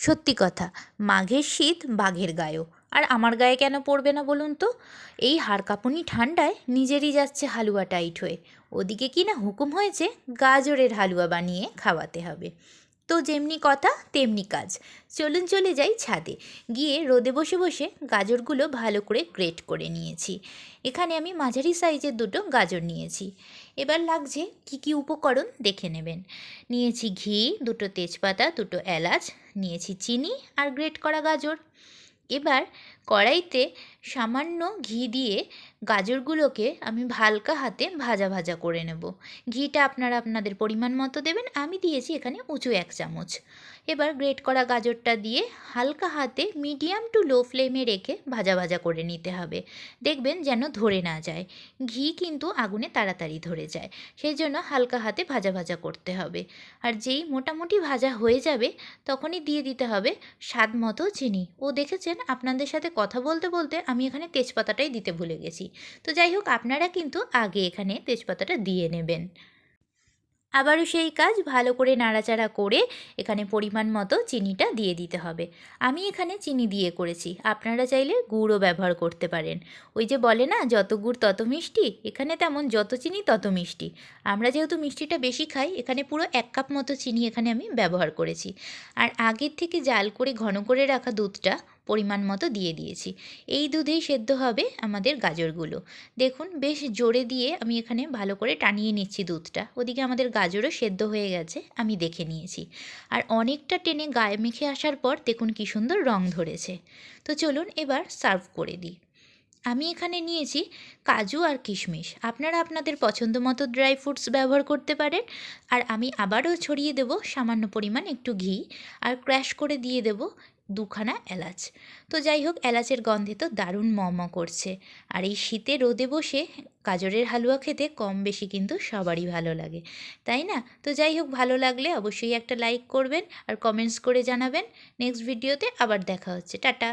সত্যি কথা, মাঘের শীত বাঘের গায়েও। আর আমার গায়ে কেন পড়বে না বলুন তো? এই হাড়কাঁপুনি ঠান্ডায় নিজেরই যাচ্ছে হালুয়া টাইট হয়ে। ওদিকে কি না হুকুম হয়েছে, গাজরের হালুয়া বানিয়ে খাওয়াতে হবে। তো যেমনি কথা, তেমনি কাজ। চলুন চলে যাই ছাদে। গিয়ে রোদে বসে বসে গাজরগুলো ভালো করে গ্রেট করে নিয়েছি। এখানে আমি মাঝারি সাইজের দুটো গাজর নিয়েছি। এবার লাগছে কি কি উপকরণ দেখে নেবেন। নিয়েছি ঘি, দুটো তেজপাতা, দুটো এলাচ, নিয়েছি চিনি আর গ্রেট করা গাজর। এবার কড়াইতে সামান্য ঘি দিয়ে গাজরগুলোকে আমি হালকা হাতে ভাজা ভাজা করে নেব। ঘিটা আপনারা আপনাদের পরিমাণ মতো দেবেন। আমি দিয়েছি এখানে উঁচু এক চামচ। এবার গ্রেট করা গাজরটা দিয়ে হালকা হাতে মিডিয়াম টু লো ফ্লেমে রেখে ভাজা ভাজা করে নিতে হবে। দেখবেন যেন ধরে না যায়। ঘি কিন্তু আগুনে তাড়াতাড়ি ধরে যায়। সেই জন্য হালকা হাতে ভাজা ভাজা করতে হবে। আর যেই মোটামুটি ভাজা হয়ে যাবে, তখনই দিয়ে দিতে হবে স্বাদ মতো চিনি। ও দেখেছেন আপনাদের সাথে কথা বলতে বলতে আমি এখানে তেজপাতাটাই দিতে ভুলে গেছি। তো যাই হোক, আপনারা কিন্তু আগে এখানে তেজপাতাটা দিয়ে নেবেন। আবারও সেই কাজ, ভালো করে নাড়াচাড়া করে এখানে পরিমাণ মতো চিনিটা দিয়ে দিতে হবে। আমি এখানে চিনি দিয়ে করেছি। আপনারা চাইলে গুড়ও ব্যবহার করতে পারেন। ওই যে বলে না, যত গুড় তত মিষ্টি, এখানে তেমন যত চিনি তত মিষ্টি। আমরা যেহেতু মিষ্টিটা বেশি খাই, এখানে পুরো এক কাপ মতো চিনি এখানে আমি ব্যবহার করেছি। আর আগের থেকে জাল করে ঘন করে রাখা দুধটা পরিমাণ মতো দিয়ে দিয়েছি। এই দুধেই সেদ্ধ হবে আমাদের গাজরগুলো। দেখুন, বেশ জোরে দিয়ে আমি এখানে ভালো করে টানিয়ে নিচ্ছি দুধটা। ওদিকে আমাদের গাজরও সেদ্ধ হয়ে গেছে, আমি দেখে নিয়েছি। আর অনেকটা টেনে গায়ে মেখে আসার পর দেখুন কী সুন্দর রং ধরেছে। তো চলুন এবার সার্ভ করে দিই। আমি এখানে নিয়েছি কাজু আর কিশমিশ। আপনারা আপনাদের পছন্দ মতো ড্রাই ফ্রুটস ব্যবহার করতে পারেন। আর আমি আবারও ছড়িয়ে দেব সামান্য পরিমাণ একটু ঘি। আর ক্র্যাশ করে দিয়ে দেব দুখানা এলাচ। তো যাই হোক এলাচের গন্ধে তো দারুণ ম ম করছে। আর এই শীতে রোদে বসে গাজরের হালুয়া খেতে কম বেশি কিন্তু সবারই ভালো লাগে। তাই না? তো যাই হোক ভালো লাগলে অবশ্যই একটা লাইক করবেন আর কমেন্টস করে জানাবেন। নেক্সট ভিডিওতে আবার দেখা হচ্ছে। টাটা!